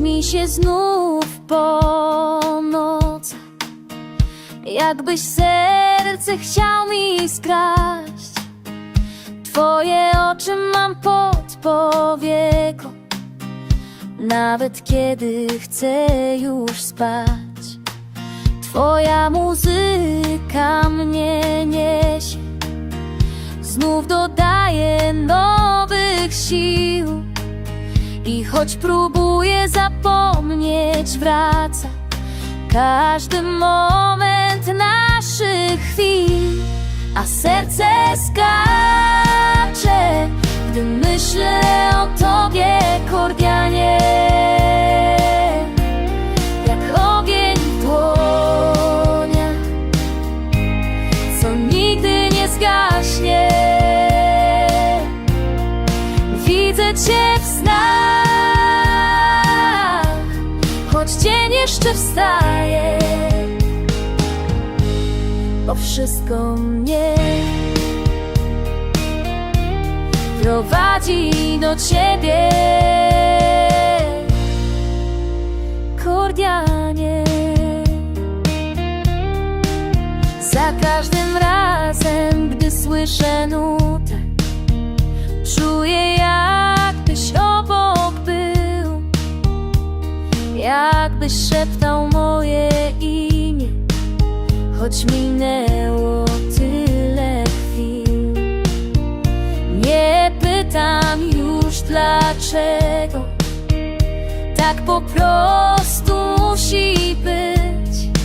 mi się znów po nocach Jakbyś serce chciał mi skraść. Twoje oczy mam pod powieką. Nawet kiedy chcę już spać. Twoja muzyka mnie niesie. Znów dodaje nowych sił I choć próbuję zapomnieć wraca Każdy moment naszych chwil A serce skacze Widzę Cię w snach Choć dzień jeszcze wstaje Bo wszystko mnie Prowadzi do Ciebie. Kordianie Jakbyś szeptał moje imię. Choć minęło tyle chwil. Nie pytam już dlaczego. Tak po prostu musi być.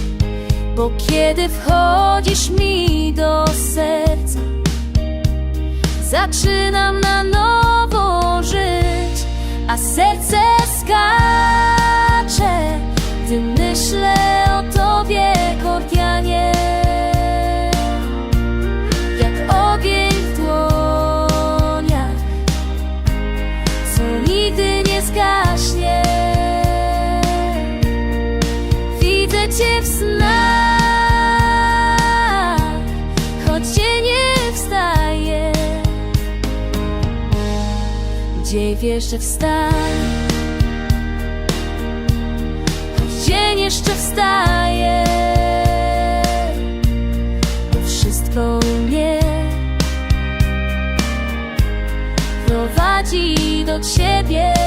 Bo kiedy wchodzisz mi do serca Zaczynam na nowo żyć, a serce skacze, nigdy nie zgaśnie. Widzę Cię w snach, choć Cię nie wstaje Dzień jeszcze wstań dzień jeszcze wstaje Bo wszystko mnie prowadzi od siebie.